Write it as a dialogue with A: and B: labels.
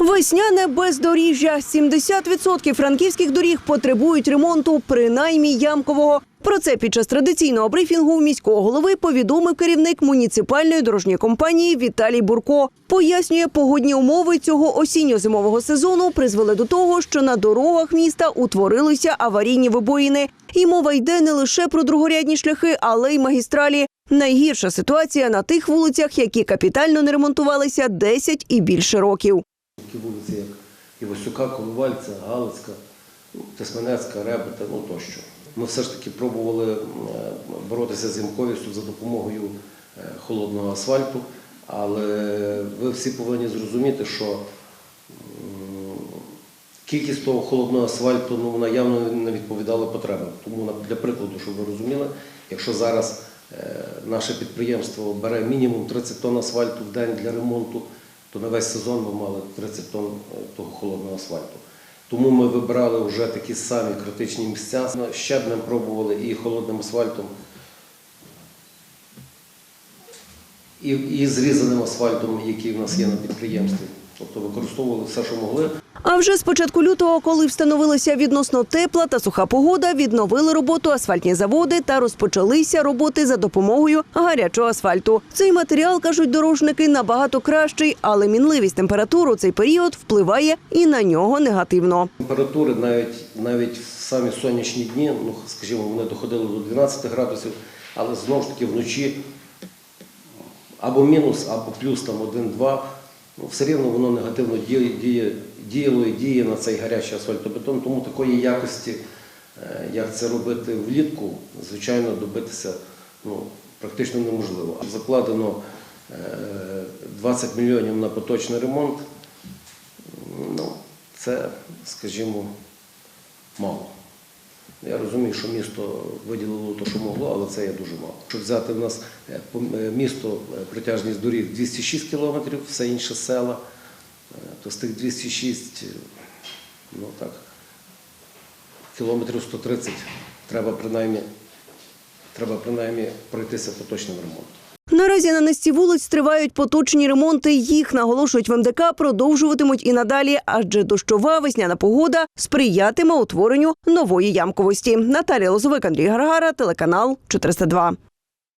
A: Весняне бездоріжжя. 70% франківських доріг потребують ремонту, принаймні ямкового. Про це під час традиційного брифінгу міського голови повідомив керівник муніципальної дорожньої компанії Віталій Бурко. Пояснює, погодні умови цього осінньо-зимового сезону призвели до того, що на дорогах міста утворилися аварійні вибоїни. І мова йде не лише про другорядні шляхи, але й магістралі. Найгірша ситуація на тих вулицях, які капітально не ремонтувалися 10 і більше років.
B: Такі вулиці, як Івасюка, Коновальця, Галицька, ну, Тисменецька, Ребета, ну тощо. Ми все ж таки пробували е, боротися з ямковістю за допомогою е, холодного асфальту, але ви всі повинні зрозуміти, що кількість того холодного асфальту ну, вона явно не відповідала потребам. Тому для прикладу, щоб ви розуміли, якщо зараз е, наше підприємство бере мінімум 30 тонн асфальту в день для ремонту, то на весь сезон ми мали 30 тонн е, того холодного асфальту. Тому ми вибрали вже такі самі критичні місця. Щебнем пробували і холодним асфальтом, і, і зрізаним асфальтом, який в нас є на підприємстві. Тобто використовували все, що могли.
A: А вже з початку лютого, коли встановилася відносно тепла та суха погода, відновили роботу асфальтні заводи та розпочалися роботи за допомогою гарячого асфальту. Цей матеріал кажуть дорожники набагато кращий, але мінливість температур у цей період впливає і на нього негативно.
B: Температури навіть, навіть в самі сонячні дні, ну скажімо, вони доходили до 12 градусів, але знову ж таки вночі або мінус, або плюс там 1-2, ну, все рівно воно негативно діє, діє, діяло і діє на цей гарячий асфальтобетон, тому такої якості, е, як це робити влітку, звичайно, добитися ну, практично неможливо. Закладено е, 20 мільйонів на поточний ремонт. Ну, це, скажімо, мало. Я розумію, що місто виділило те, що могло, але це є дуже мало. Щоб взяти в нас е, е, місто, е, протяжність доріг 206 кілометрів, все інше села, то з тих 206, е, ну так, кілометрів 130 треба принаймні, треба принаймні пройтися поточним ремонтом.
A: Наразі на низці вулиць тривають поточні ремонти. Їх наголошують в МДК, продовжуватимуть і надалі, адже дощова весняна погода сприятиме утворенню нової ямковості. Наталія Лозовик, Андрій Гаргара, телеканал 402.